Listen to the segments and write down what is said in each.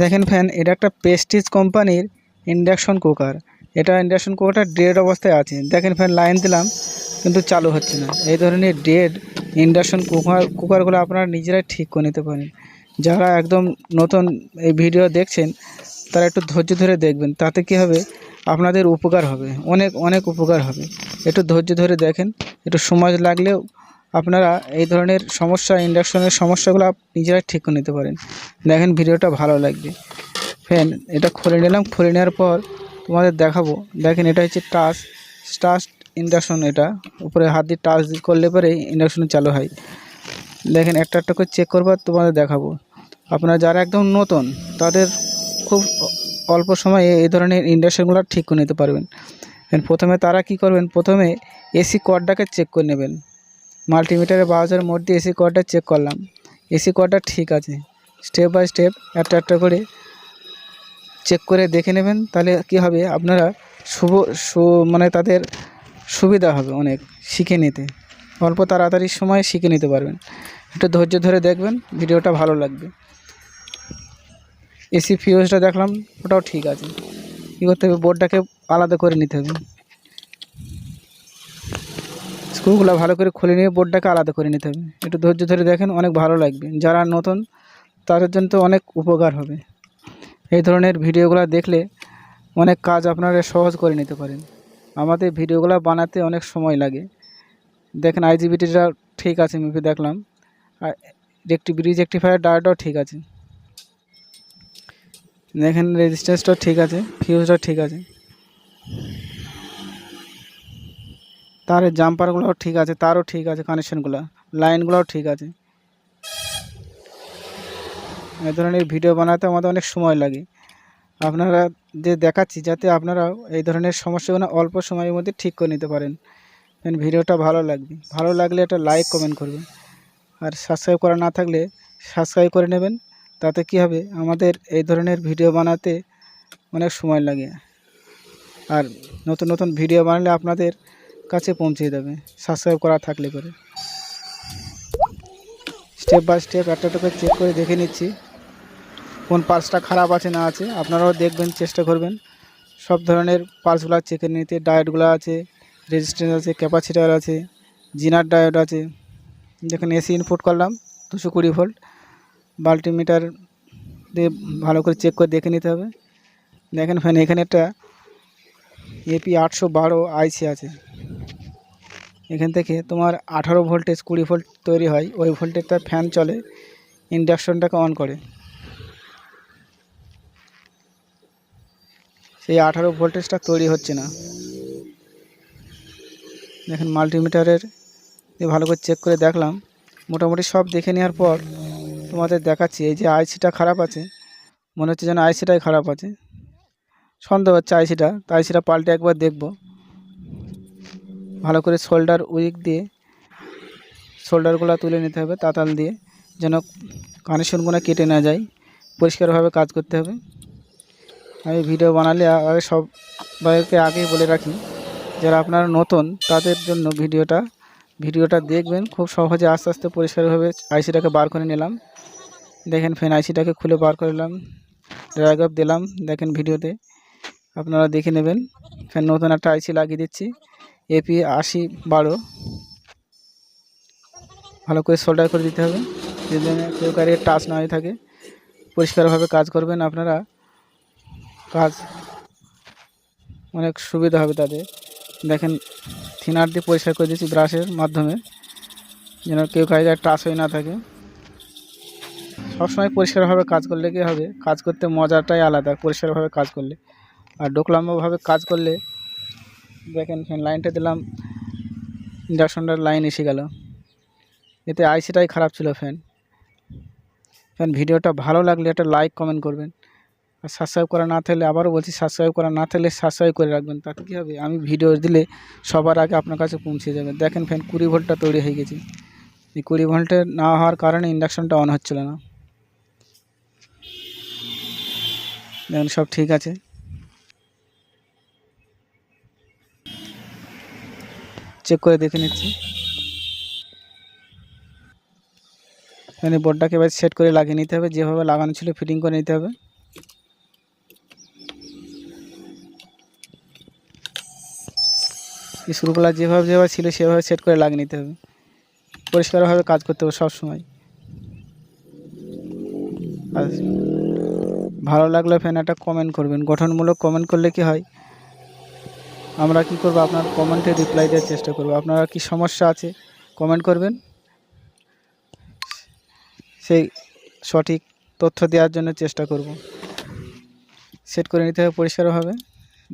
দেখেন ফ্যান, এটা একটা পেস্টিজ কোম্পানির ইন্ডাকশন কুকার এটা ইন্ডাকশন কুকারটা ডেড অবস্থায় আছে। দেখেন ফ্যান লাইন দিলাম, কিন্তু চালু হচ্ছে না। এই ধরনের ডেড ইন্ডাকশন কুকার কুকারগুলো আপনারা নিজেরাই ঠিক করে নিতে পারেন। যারা একদম নতুন এই ভিডিও দেখছেন, তারা একটু ধৈর্য ধরে দেখবেন। তাতে কী হবে? আপনাদের উপকার হবে। অনেক অনেক উপকার হবে। একটু ধৈর্য ধরে দেখেন। একটু সময় লাগলেও আপনারা এই ধরনের সমস্যা, ইন্ডাকশনের সমস্যাগুলো নিজেরাই ঠিক করে নিতে পারেন। দেখেন ভিডিওটা ভালো লাগবে। ফ্যান, এটা খুলে নিলাম, খুলে নেওয়ার পর তোমাদের দেখাবো। দেখেন এটা হচ্ছে টাচ টাচ ইন্ডাকশন এটা। উপরে হাত দিয়ে টাচ করলে পরে ইন্ডাকশন চালু হয়। দেখেন একটা একটা করে চেক করবার তোমাদের দেখাবো। আপনারা যারা একদম নতুন, তাদের খুব অল্প সময়ে এই ধরনের ইন্ডাকশনগুলো ঠিক করে নিতে পারবেন। প্রথমে তারা কি করবেন? প্রথমে এসি কর্ডটাকে চেক করে নেবেন। মাল্টিমিটারের বাউজার মধ্যে এসি কর্ডটা চেক করলাম। এসি কর্ডটা ঠিক আছে। স্টেপ বাই স্টেপ একটা একটা করে চেক করে দেখে নেবেন, তাহলে কি হবে? আপনারা শুভ মানে তাদের সুবিধা হবে অনেক শিখে নিতে। অল্প তাড়াতাড়ি সময়ে শিখে নিতে পারবেন। একটু ধৈর্য ধরে দেখবেন, ভিডিওটা ভালো লাগবে। এসি ফিউজটা দেখলাম, ওটাও ঠিক আছে। কী করতে হবে? বোর্ডটাকে আলাদা করে নিতে হবে। স্ক্রুগুলো ভালো করে খুলে নিয়ে বোর্ডটাকে আলাদা করে নিতে হবে। একটু ধৈর্য ধরে দেখেন, অনেক ভালো লাগবে। যারা নতুন, তাদের জন্য তো অনেক উপকার হবে। এই ধরনের ভিডিওগুলো দেখলে অনেক কাজ আপনারা সহজ করে নিতে পারেন। আমাদের ভিডিওগুলো বানাতে অনেক সময় লাগে। দেখেন আইজিবিটিটা ঠিক আছে মেপে দেখলাম। আর একটি ব্রিজ রেক্টিফায়ার ডায়াটাও ঠিক আছে। দেখেন রেজিস্ট্যান্সটাও ঠিক আছে ফিউজটাও ঠিক আছে। তারের জাম্পারগুলোও ঠিক আছে, তারও ঠিক আছে কানেকশানগুলো লাইনগুলোও ঠিক আছে। এই ধরনের ভিডিও বানাতে আমাদের অনেক সময় লাগে। আপনারা যে দেখাচ্ছি, যাতে আপনারাও এই ধরনের সমস্যাগুলো অল্প সময়ের মধ্যে ঠিক করে নিতে পারেন। ভিডিওটা ভালো লাগবে। ভালো লাগলে একটা লাইক কমেন্ট করবেন। আর সাবস্ক্রাইব করা না থাকলে সাবস্ক্রাইব করে নেবেন। তাতে কি হবে? আমাদের এই ধরনের ভিডিও বানাতে অনেক সময় লাগে। আর নতুন নতুন ভিডিও বানালে আপনাদের কাছে পৌঁছে দেবে সাবস্ক্রাইব করা থাকলে করে স্টেপ বাই স্টেপ একটা একটা চেক করে দেখে নিচ্ছি। কোন পার্সটা খারাপ আছে না আছে, আপনারাও দেখবেন, চেষ্টা করবেন। সব ধরনের পার্সগুলো চেক নিতে। ডায়েটগুলো আছে রেজিস্ট্যান্স আছে ক্যাপাসিটার আছে জিনার ডায়েট আছে। দেখেন এসি ইনপুট করলাম, দুশো কুড়ি ভোল্ট মাল্টিমিটার দিয়ে ভালো করে চেক করে দেখে নিতে হবে। দেখেন ফ্যান এখানে একটা এপি আটশো বারো আইসি আছে। এখান থেকে তোমার আঠারো ভোল্টেজ কুড়ি ভোল্ট তৈরি হয়, ওই ভোল্টেজ তার ফ্যান চলে ইন্ডাকশনটাকে অন করে। সেই আঠারো ভোল্টেজটা তৈরি হচ্ছে না। দেখেন মাল্টিমিটারের ভালো করে চেক করে দেখলাম, মোটামুটি সব দেখে নেওয়ার পর তোমাদের দেখাচ্ছি, এই যে আইসিটা খারাপ আছে, মনে হচ্ছে যেন আইসিটাই খারাপ আছে। সন্দেহ হচ্ছে আইসিটা তো আইসিটা পাল্টে একবার দেখব। ভালো করে শোল্ডার উইক দিয়ে শোল্ডারগুলো তুলে নিতে হবে তাতাল দিয়ে, যেন কানেকশনগুলো কেটে না যায়। পরিষ্কারভাবে কাজ করতে হবে। আমি ভিডিও বানালে আগে সবাইকে আগেই বলে রাখি, যারা আপনারা নতুন, তাদের জন্য ভিডিওটা ভিডিওটা দেখবেন, খুব সহজে আস্তে আস্তে পরিষ্কারভাবে আইসিটাকে বার করে নিলাম। দেখেন ফ্যান আইসিটাকে খুলে বার করলাম ড্র্যাগ আপ দিলাম, দেখেন ভিডিওতে। আপনারা দেখে নেবেন, ফ্যান নতুন একটা আইসি লাগিয়ে দিচ্ছি। এপি আশি বারো। ভালো করে সোল্ডার করে দিতে হবে, যদি কেউ কারিয়ে টাচ না হয়ে থাকে, পরিষ্কারভাবে কাজ করবেন আপনারা। কাজ অনেক সুবিধা হবে তাদের। দেখেন, থিনার দিয়ে পরিষ্কার করে দিচ্ছি ব্রাশের মাধ্যমে, যেন কেউ কাজে টাচ হয়ে না থাকে। সবসময় পরিষ্কারভাবে কাজ করলে কি হবে? কাজ করতে মজাটাই আলাদা, পরিষ্কারভাবে কাজ করলে। আর ডোকলাম্বভাবে কাজ করলে দেখেন ফ্যান, লাইনটা দিলাম। ইন্ডাকশনটার লাইন এসে গেল। এতে আইসিটাই খারাপ ছিল ফ্যান। ফ্যান, ভিডিওটা ভালো লাগলে একটা লাইক কমেন্ট করবেন। আর সাবস্ক্রাইব করা না থাকলে, আবারও বলছি, সাবস্ক্রাইব করা না থাকলে সাবস্ক্রাইব করে রাখবেন। তাতে কী হবে? আমি ভিডিও দিলে সবার আগে আপনার কাছে পৌঁছে যাবে। দেখেন ফ্যান, কুড়ি ভোল্টটা তৈরি হয়ে গেছে। এই কুড়ি ভোল্টে না হওয়ার কারণে ইন্ডাকশনটা অন হচ্ছিল না। দেখেন, সব ঠিক আছে। চেক করে দেখে নিচ্ছি। এখানে বোর্ডটাকে এবার সেট করে লাগিয়ে নিতে হবে, যেভাবে লাগানো ছিল ফিটিং করে নিতে হবে। স্ক্রুগুলো যেভাবে যেভাবে ছিল সেভাবে সেট করে লাগিয়ে নিতে হবে। পরিষ্কারভাবে কাজ করতে হবে সবসময়। আর ভালো লাগলে ফ্যান একটা কমেন্ট করবেন। গঠনমূলক কমেন্ট করলে কি হয়? আমরা কি করব? আপনার কমেন্টে রিপ্লাই দেওয়ার চেষ্টা করব। আপনারা কি সমস্যা আছে কমেন্ট করবেন। সেই সঠিক তথ্য দেওয়ার জন্য চেষ্টা করব। সেট করে নিতে হবে পরিষ্কারভাবে।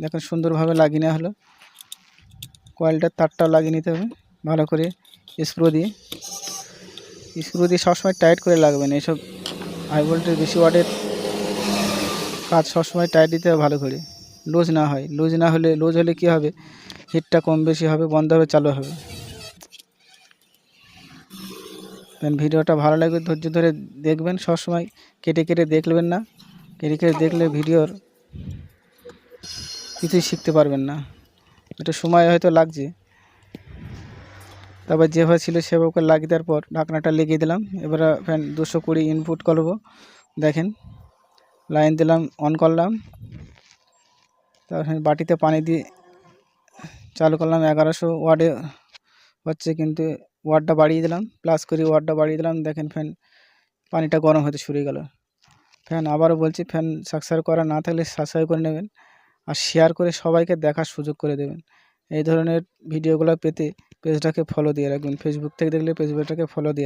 দেখুন, সুন্দরভাবে লাগিয়ে নেওয়া হলো। কয়েলটার তারটাও লাগিয়ে নিতে হবে। ভালো করে স্ক্রু দিয়ে। স্ক্রু দিয়ে সবসময় টাইট করে লাগবেন এইসব হাই ভোল্টেজ বেশি ওয়াটের কাজ সবসময় টাইট দিতে হবে ভালো করে। লুজ না হয়। লুজ না হলে, লুজ হলে কি হবে? হিটটা কম বেশি হবে, বন্ধ হবে, চালু হবে। ভিডিওটা ভালো লাগবে ধৈর্য ধরে দেখবেন। সবসময় কেটে কেটে দেখবেন না। কেটে কেটে দেখলে ভিডিওর কিছুই শিখতে পারবেন না। একটু সময় হয়তো লাগছে। তারপর যেভাবে ছিল সেভাবে লাগিয়ে দেওয়ার পর ঢাকনাটা লেগে দিলাম। এবারে ফ্যান দুশো কুড়ি ইনপুট করব। দেখেন লাইন দিলাম অন করলাম। তারপর বাটিতে পানি দিয়ে চালু করলাম, এগারোশো ওয়ার্ডে হচ্ছে কিন্তু ওয়ার্ডটা বাড়িয়ে দিলাম প্লাস করে ওয়ার্ডটা বাড়িয়ে দিলাম। দেখেন ফ্যান পানিটা গরম হতে শুরু গেল। ফ্যান আবারও বলছি ফ্যান সাবস্ক্রাইব করা না থাকলে সাবস্ক্রাইব করে নেবেন আর শেয়ার করে সবাইকে দেখার সুযোগ করে দেবেন। এই ধরনের ভিডিওগুলো পেতে পেজটাকে ফলো দিয়ে রাখবেন। ফেসবুক থেকে দেখলে পেজটাকে ফলো দিয়ে